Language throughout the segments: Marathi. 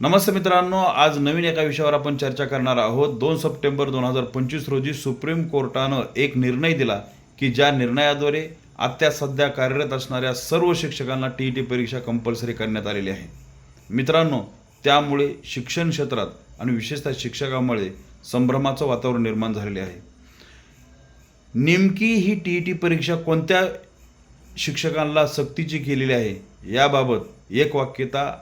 नमस्ते मित्रांनो आज नवीन एका विषयावर आपण चर्चा करणार आहोत. दोन सप्टेंबर दोन हजार पंचवीस रोजी सुप्रीम कोर्टानं एक निर्णय दिला की ज्या निर्णयाद्वारे आत्ता सध्या कार्यरत असणाऱ्या सर्व शिक्षकांना टी ई टी परीक्षा कंपल्सरी करण्यात आलेली आहे. मित्रांनो त्यामुळे शिक्षण क्षेत्रात आणि विशेषतः शिक्षकामुळे संभ्रमाचं वातावरण निर्माण झालेले आहे. नेमकी ही टी ई टी परीक्षा कोणत्या शिक्षकांना सक्तीची केलेली आहे याबाबत एक वाक्यता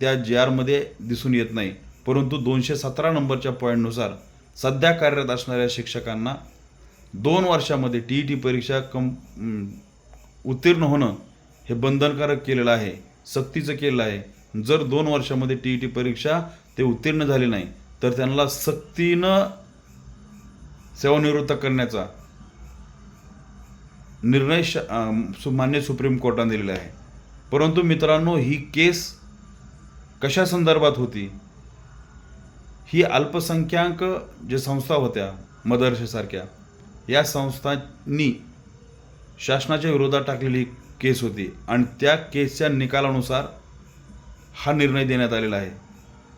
त्या जी आरमध्ये दिसून येत नाही. परंतु दोनशे सतरा नंबरच्या पॉईंटनुसार सध्या कार्यरत असणाऱ्या शिक्षकांना दोन वर्षामध्ये टी ई टी परीक्षा कम उत्तीर्ण होणं हे बंधनकारक केलेलं आहे सक्तीचं केलेलं आहे. जर दोन वर्षामध्ये टी ई टी परीक्षा ते उत्तीर्ण झाले नाही तर त्यांना सक्तीनं सेवानिवृत्त करण्याचा निर्णय श मान्य सुप्रीम कोर्टाने दिलेला आहे. परंतु मित्रांनो ही केस कशा संदर्भात होती? ही अल्पसंख्याक जे संस्था होत्या मदरसेसारख्या या संस्थांनी शासनाच्या विरोधात टाकलेली केस होती आणि त्या केसच्या निकालानुसार हा निर्णय देण्यात आलेला आहे.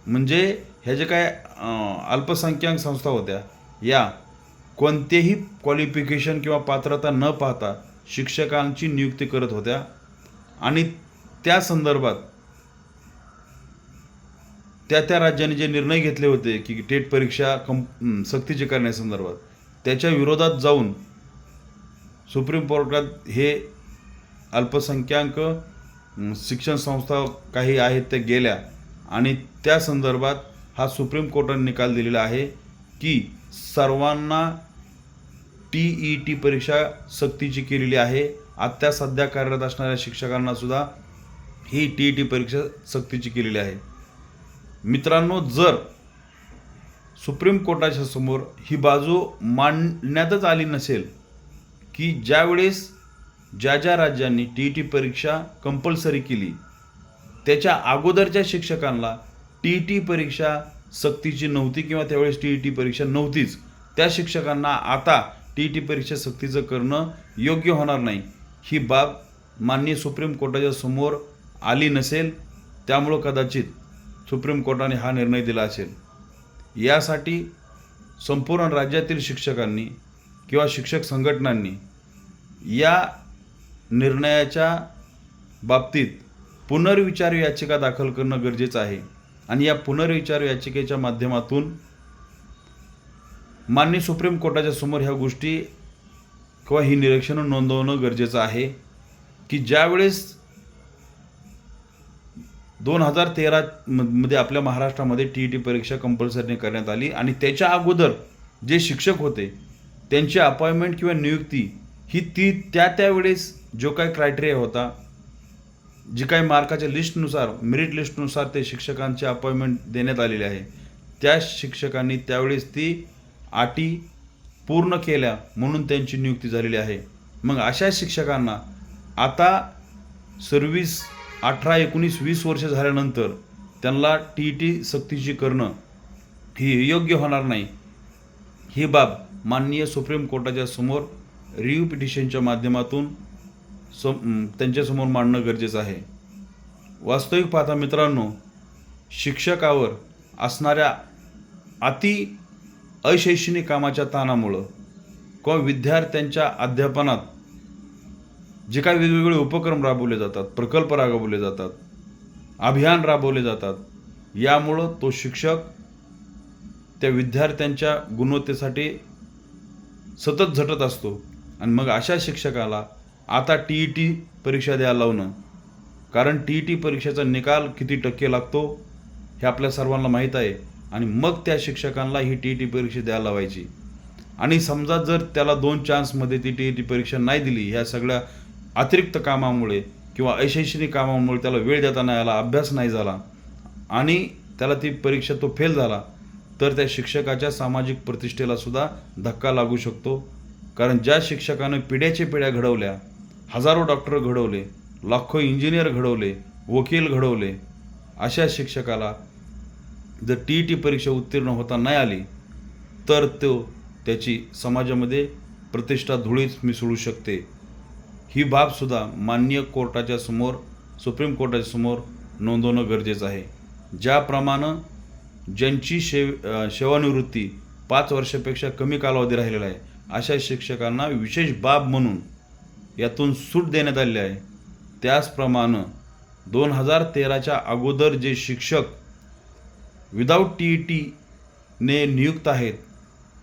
म्हणजे ह्या जे काय अल्पसंख्याक संस्था होत्या या कोणतेही क्वालिफिकेशन किंवा पात्रता न पाहता शिक्षकांची नियुक्ती करत होत्या आणि त्या संदर्भात त्या त्या राज्याने जे निर्णय घेतले होते की टेट परीक्षा कं सक्तीची करण्यासंदर्भात त्याच्या विरोधात जाऊन सुप्रीम कोर्टात हे अल्पसंख्याक शिक्षण संस्था काही आहेत त्या गेल्या आणि त्या संदर्भात हा सुप्रीम कोर्टाने निकाल दिलेला आहे की सर्वांना टी ई टी परीक्षा सक्तीची केलेली आहे. आत्ता सध्या कार्यरत असणाऱ्या शिक्षकांनासुद्धा ही टी ई टी परीक्षा सक्तीची केलेली आहे. मित्रांनो जर सुप्रीम कोर्टाच्या समोर ही बाजू मांडण्यातच आली नसेल की ज्यावेळेस ज्या ज्या राज्यांनी टी ई टी परीक्षा कंपल्सरी केली त्याच्या अगोदरच्या शिक्षकांना टी ई टी परीक्षा सक्तीची नव्हती किंवा त्यावेळेस टी ई टी परीक्षा नव्हतीच त्या शिक्षकांना आता टी ई टी परीक्षा सक्तीचं करणं योग्य होणार नाही ही बाब माननीय सुप्रीम कोर्टाच्या समोर आली नसेल त्यामुळं कदाचित सुप्रीम कोर्टाने हा निर्णय दिला असेल. यासाठी संपूर्ण राज्यातील शिक्षकांनी किंवा शिक्षक संघटनांनी या निर्णयाच्या बाबतीत पुनर्विचार याचिका दाखल करणं गरजेचं आहे. आणि या पुनर्विचार याचिकेच्या माध्यमातून माननीय सुप्रीम कोर्टाच्या समोर ह्या गोष्टी किंवा ही निरीक्षणं नोंदवणं गरजेचं आहे. की ज्यावेळेस दोन हजार तेरा मध्ये आपल्या महाराष्ट्रामध्ये टी ई टी परीक्षा कंपल्सरीने करण्यात आली आणि त्याच्या अगोदर जे शिक्षक होते त्यांची अपॉइंटमेंट किंवा नियुक्ती ही ती त्या त्यावेळेस जो काही क्रायटेरिया होता जी काही मार्काच्या लिस्टनुसार मेरिट लिस्टनुसार ते शिक्षकांची अपॉइंटमेंट देण्यात आलेली आहे. त्या शिक्षकांनी त्यावेळेस ती अटी पूर्ण केल्या म्हणून त्यांची नियुक्ती झालेली आहे. मग अशा शिक्षकांना आता सर्व्हिस अठरा एकोणीस वीस वर्ष झाल्यानंतर त्यांना टी ई टी सक्तीची करणं ही योग्य होणार नाही. ही बाब माननीय सुप्रीम कोर्टाच्या समोर रिव्ह्यू पिटिशनच्या माध्यमातून सम त्यांच्यासमोर मांडणं गरजेचं आहे. वास्तविक पाहता मित्रांनो शिक्षकावर असणाऱ्या अति अशैक्षणिक कामाच्या ताणामुळं किंवा विद्यार्थ्यांच्या अध्यापनात जे काही वेगवेगळे उपक्रम राबवले जातात प्रकल्प राबवले जातात अभियान राबवले जातात यामुळं तो शिक्षक त्या विद्यार्थ्यांच्या गुणवत्तेसाठी सतत झटत असतो. आणि मग अशा शिक्षकाला आता टी ई टी परीक्षा द्यायला लावणं कारण टी ई टी परीक्षेचा निकाल किती टक्के लागतो हे आपल्या सर्वांना माहीत आहे. आणि मग त्या शिक्षकांना ही टी ई टी परीक्षा द्यायला लावायची. आणि समजा जर त्याला दोन चान्समध्ये ती टी ई टी परीक्षा नाही दिली ह्या सगळ्या अतिरिक्त कामामुळे किंवा अशैक्षणिक कामामुळे त्याला वेळ देता नाही आला अभ्यास नाही झाला आणि त्याला ती परीक्षा तो फेल झाला तर त्या शिक्षकाच्या सामाजिक प्रतिष्ठेला सुद्धा धक्का लागू शकतो. कारण ज्या शिक्षकानं पिढ्याच्या पिढ्या घडवल्या हजारो डॉक्टर घडवले लाखो इंजिनियर घडवले वकील घडवले अशा शिक्षकाला जर टी ई टी परीक्षा उत्तीर्ण होता नाही आली तर तो त्याची समाजामध्ये प्रतिष्ठा धुळीच मिसळू शकते. ही बाबसुद्धा मान्य कोर्टाच्या समोर सुप्रीम कोर्टाच्या समोर नोंदवणं गरजेचं आहे. ज्याप्रमाणे ज्यांची शेव सेवानिवृत्ती पाच वर्षापेक्षा कमी कालावधी राहिलेला आहे अशा शिक्षकांना विशेष बाब म्हणून यातून सूट देण्यात आली आहे. त्याचप्रमाणे दोन हजार तेराच्या अगोदर जे शिक्षक विदाऊट टी ई टीने नियुक्त आहेत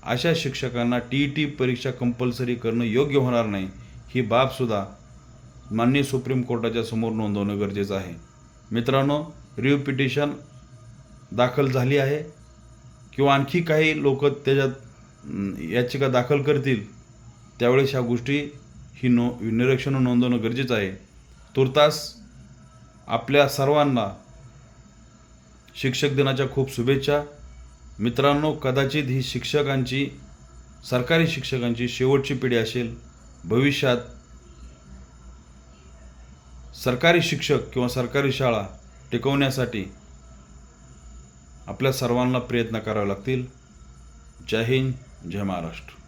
अशा शिक्षकांना टी ई टी परीक्षा कंपल्सरी करणं योग्य होणार नाही. ही बाबसुद्धा माननीय सुप्रीम कोर्टाच्या समोर नोंदवणं गरजेचं आहे. मित्रांनो रिव्ह पिटिशन दाखल झाली आहे. किंवा आणखी काही लोक त्याच्यात याचिका दाखल करतील त्यावेळेस ह्या गोष्टी ही नो निरीक्षणं नोंदवणं गरजेचं आहे. तुर्तास आपल्या सर्वांना शिक्षक दिनाच्या खूप शुभेच्छा. मित्रांनो कदाचित ही शिक्षकांची सरकारी शिक्षकांची शेवटची पिढी असेल भविष्यात सरकारी शिक्षक किंवा सरकारी शाळा टिकवण्यासाठी आपल्या सर्वांना प्रयत्न करावे लागतील. जय हिंद जय महाराष्ट्र.